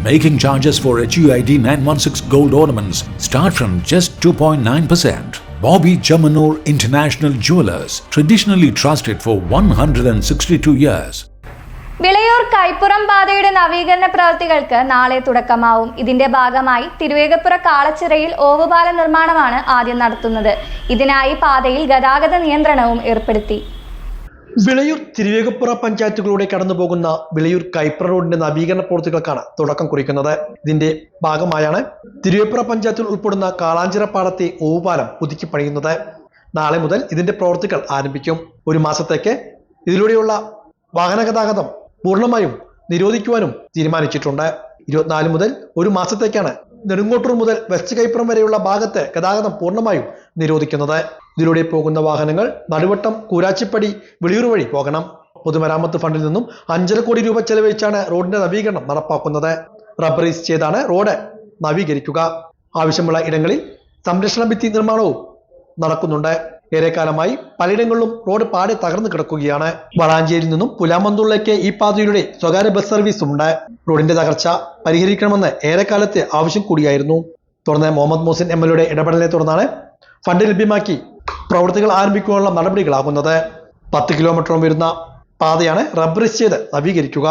Making charges for HUID 916 gold ornaments start from just 2.9%. Bobby Jamanur International Jewelers, traditionally trusted for 162 years. Vilayur Kaippuram പാതയുടെ നവീകരണ പ്രവൃത്തികൾക്ക് നാളെ തുടക്കമാവും ഇതിന്റെ ഭാഗമായി തിരുവേഗപ്പുറ കാളച്ചിറയിൽ ഓവുപാല നിർമ്മാണമാണ് ആദ്യം നടത്തുന്നത് ഇതിനായി പാതയിൽ ഗതാഗത നിയന്ത്രണവും ഏർപ്പെടുത്തി വിളയൂർ തിരുവേഗപ്പുറ പഞ്ചായത്തുകളിലൂടെ കടന്നു പോകുന്ന വിളയൂർ കൈപ്ര റോഡിന്റെ നവീകരണ പ്രവൃത്തികൾക്കാണ് തുടക്കം കുറിക്കുന്നത്. ഇതിന്റെ ഭാഗമായാണ് തിരുവേപ്പുറ പഞ്ചായത്തിൽ ഉൾപ്പെടുന്ന കാളാഞ്ചിറ പാടത്തെ ഓവുപാലം പുതുക്കി പണിയുന്നത്. നാളെ മുതൽ ഇതിന്റെ പ്രവൃത്തികൾ ആരംഭിക്കും. ഒരു മാസത്തേക്ക് ഇതിലൂടെയുള്ള വാഹന ഗതാഗതം പൂർണമായും നിരോധിക്കുവാനും തീരുമാനിച്ചിട്ടുണ്ട്. ഇരുപത്തിനാല് മുതൽ ഒരു മാസത്തേക്കാണ് നെടുങ്കോട്ടൂർ മുതൽ വെസ്റ്റ് കൈപ്പുറം വരെയുള്ള ഭാഗത്ത് ഗതാഗതം പൂർണമായും നിരോധിക്കുന്നത്. ഇതിലൂടെ പോകുന്ന വാഹനങ്ങൾ നടുവട്ടം കൂരാച്ചിപ്പടി വിളിയൂർ വഴി പോകണം. പൊതുമരാമത്ത് ഫണ്ടിൽ നിന്നും അഞ്ചര കോടി രൂപ ചെലവഴിച്ചാണ് റോഡിന്റെ നവീകരണം നടപ്പാക്കുന്നത്. റബ്ബറൈസ് ചെയ്താണ് റോഡ് നവീകരിക്കുക. ആവശ്യമുള്ള ഇടങ്ങളിൽ സംരക്ഷണ ഭിത്തി നിർമ്മാണവും നടക്കുന്നുണ്ട്. ഏറെക്കാലമായി പലയിടങ്ങളിലും റോഡ് പാടെ തകർന്നു കിടക്കുകയാണ്. വളാഞ്ചേരിയിൽ നിന്നും പുലാമന്തൂളിലേക്ക് ഈ പാതയിലൂടെ സ്വകാര്യ ബസ് സർവീസും ഉണ്ട്. റോഡിന്റെ തകർച്ച പരിഹരിക്കണമെന്ന് ഏറെക്കാലത്തെ ആവശ്യം കൂടിയായിരുന്നു. തുടർന്ന് മുഹമ്മദ് മോസിൻ എം എൽ ഇടപെടലിനെ തുടർന്നാണ് ഫണ്ട് ലഭ്യമാക്കി പ്രവൃത്തികൾ ആരംഭിക്കുവാനുള്ള നടപടികളാകുന്നത്. പത്ത് കിലോമീറ്ററോളം വരുന്ന പാതയാണ് റബ്ബർ ചെയ്ത് നവീകരിക്കുക.